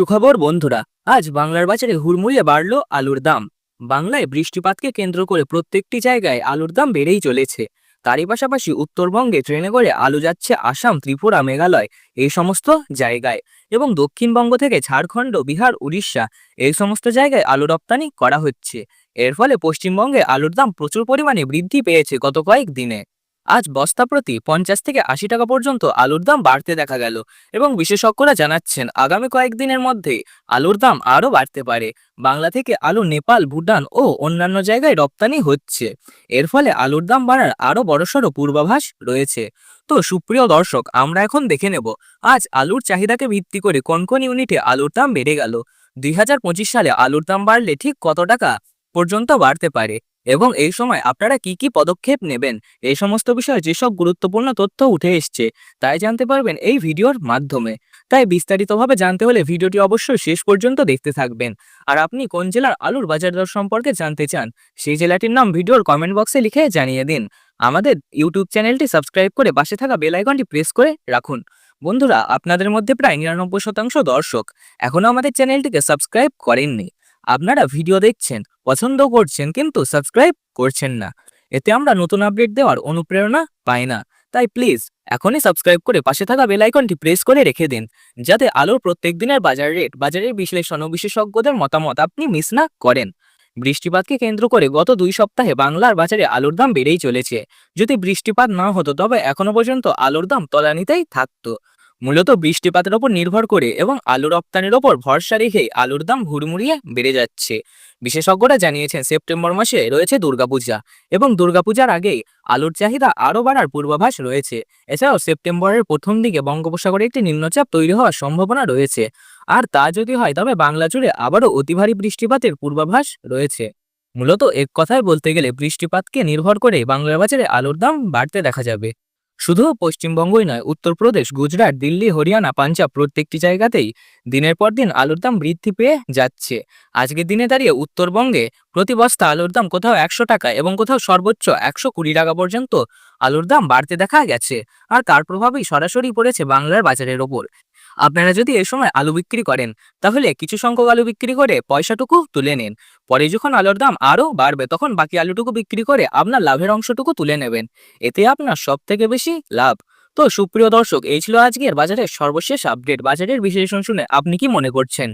সুখবর, বন্ধুরা, আজ বাংলার বাজারে হুড়মুড়িয়ে বাড়ল আলুর দাম। বাংলায় বৃষ্টিপাতকে কেন্দ্র করে প্রত্যেকটি জায়গায় আলুর দাম বেড়েই চলেছে। তারই পাশাপাশি উত্তরবঙ্গে ট্রেনে করে আলু যাচ্ছে আসাম, ত্রিপুরা, মেঘালয়, এই সমস্ত জায়গায়। এবং দক্ষিণবঙ্গ থেকে ঝাড়খণ্ড, বিহার, উড়িষ্যা, এই সমস্ত জায়গায় আলু রপ্তানি করা হচ্ছে। এর ফলে পশ্চিমবঙ্গে আলুর দাম প্রচুর পরিমাণে বৃদ্ধি পেয়েছে গত কয়েক দিনে আজ বস্তা প্রতি পঞ্চাশ থেকে আশি টাকা পর্যন্ত আলুর দাম বাড়তে দেখা গেল এবং বিশেষজ্ঞরা জানাচ্ছেন, আগামী কয়েকদিনের মধ্যে আলুর দাম আরও বাড়তে পারে। বাংলা থেকে আলু নেপাল, ভুটান ও অন্যান্য জায়গায় রপ্তানি হচ্ছে। এর ফলে আলুর দাম বাড়ার আরও বড়সড় পূর্বাভাস রয়েছে। তো সুপ্রিয় দর্শক, আমরা এখন দেখে নেব, আজ আলুর চাহিদাকে ভিত্তি করে কোন কোন ইউনিটে আলুর দাম বেড়ে গেল। দুই হাজার পঁচিশ সালে আলুর দাম বাড়লে ঠিক কত টাকা পর্যন্ত বাড়তে পারে। এবং এই সময় আপনারা কি কি পদক্ষেপ নেবেন? এই সমস্ত বিষয়ে যেসব গুরুত্বপূর্ণ তথ্য উঠে এসছে, তাই জানতে পারবেন এই ভিডিওর মাধ্যমে। তাই বিস্তারিতভাবে জানতে হলে ভিডিওটি অবশ্যই শেষ পর্যন্ত দেখতে থাকবেন। আর আপনি কোন জেলার আলুর বাজার দর সম্পর্কে জানতে চান, সেই জেলাটির নাম ভিডিওর কমেন্ট বক্সে লিখে জানিয়ে দিন। আমাদের ইউটিউব চ্যানেলটি সাবস্ক্রাইব করে পাশে থাকা বেল আইকনটি প্রেস করে রাখুন। বন্ধুরা, আপনাদের মধ্যে প্রায় নিরানব্বই শতাংশ দর্শক এখনও আমাদের চ্যানেলটিকে সাবস্ক্রাইব করেননি। আপনারা ভিডিও দেখছেন পছন্দ করছেন কিন্তু সাবস্ক্রাইব করছেন না। এতে আমরা নতুন আপডেট দেওয়ার অনুপ্রেরণা পাই না। তাই প্লিজ এখনই সাবস্ক্রাইব করে পাশে থাকা বেল আইকনটি প্রেস করে রেখে দিন, যাতে আলোর প্রত্যেক দিনের বাজার রেট বাজারের বিশ্লেষণ ও বিশেষজ্ঞদের মতামত আপনি মিস না করেন। বৃষ্টিপাতকে কেন্দ্র করে গত দুই সপ্তাহে বাংলার বাজারে আলুর দাম বেড়েই চলেছে। যদি বৃষ্টিপাত না হতো, তবে এখনও পর্যন্ত আলুর দাম তলানিতেই থাকতো। মূলত বৃষ্টিপাতের ওপর নির্ভর করে এবং আলু রপ্তানির ওপর ভরসা রেখে আলুর দাম হুড়মুড়িয়ে বেড়ে যাচ্ছে। বিশেষজ্ঞরা জানিয়েছেন, সেপ্টেম্বর মাসে রয়েছে দুর্গাপূজা এবং দুর্গাপূজার আগেই আলুর চাহিদা আরও বাড়ার পূর্বাভাস রয়েছে। এছাড়াও সেপ্টেম্বরের প্রথম দিকে বঙ্গোপসাগরে একটি নিম্নচাপ তৈরি হওয়ার সম্ভাবনা রয়েছে। আর তা যদি হয়, তবে বাংলা জুড়ে আবারও অতি ভারী বৃষ্টিপাতের পূর্বাভাস রয়েছে। মূলত এক কথায় বলতে গেলে বৃষ্টিপাতকে নির্ভর করে বাংলা বাজারে আলুর দাম বাড়তে দেখা যাবে। শুধু পশ্চিমবঙ্গই নয়, উত্তরপ্রদেশ, গুজরাট, দিল্লি, হরিয়ানা, পাঞ্জাব প্রত্যেকটি জায়গাতেই দিনের পর দিন আলুর দাম বৃদ্ধি পেয়ে যাচ্ছে। আজকের দিনে দাঁড়িয়ে উত্তরবঙ্গে প্রতি বস্তা আলুর দাম কোথাও একশো টাকা এবং কোথাও সর্বোচ্চ একশো কুড়ি টাকা পর্যন্ত আলুর দাম বাড়তে দেখা গেছে। আর তার প্রভাবই সরাসরি পড়েছে বাংলার বাজারের ওপর। আপনারা যদি এ সময় আলু বিক্রি করেন, তাহলে কিছু সংখ্যক আলু বিক্রি করে পয়সাটুকু তুলে নিন। পরে যখন আলুর দাম আরও বাড়বে, তখন বাকি আলুটুকু বিক্রি করে আপনার লাভের অংশটুকু তুলে নেবেন। এতে আপনার সব থেকে বেশি লাভ। তো সুপ্রিয় দর্শক, এই ছিল আজকের বাজারের সর্বশেষ আপডেট। বাজারের বিশ্লেষণ শুনে আপনি কি মনে করছেন?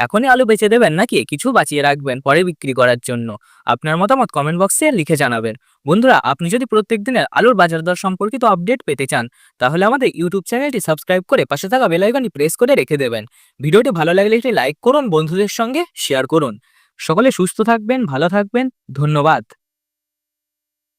এখনই আলু বেচে দেবেন নাকি? কিছু বাঁচিয়ে রাখবেন পরে বিক্রি করার জন্য। আপনার মতামত কমেন্ট বক্সে লিখে জানাবেন। বন্ধুরা, আপনি যদি প্রত্যেক দিনের আলুর বাজার দর সম্পর্কিত আপডেট পেতে চান, তাহলে আমাদের ইউটিউব চ্যানেলটি সাবস্ক্রাইব করে পাশে থাকা বেলাইকনটি প্রেস করে রেখে দেবেন। ভিডিওটি ভালো লাগলে একটি লাইক করুন, বন্ধুদের সঙ্গে শেয়ার করুন। সকলে সুস্থ থাকবেন, ভালো থাকবেন, ধন্যবাদ।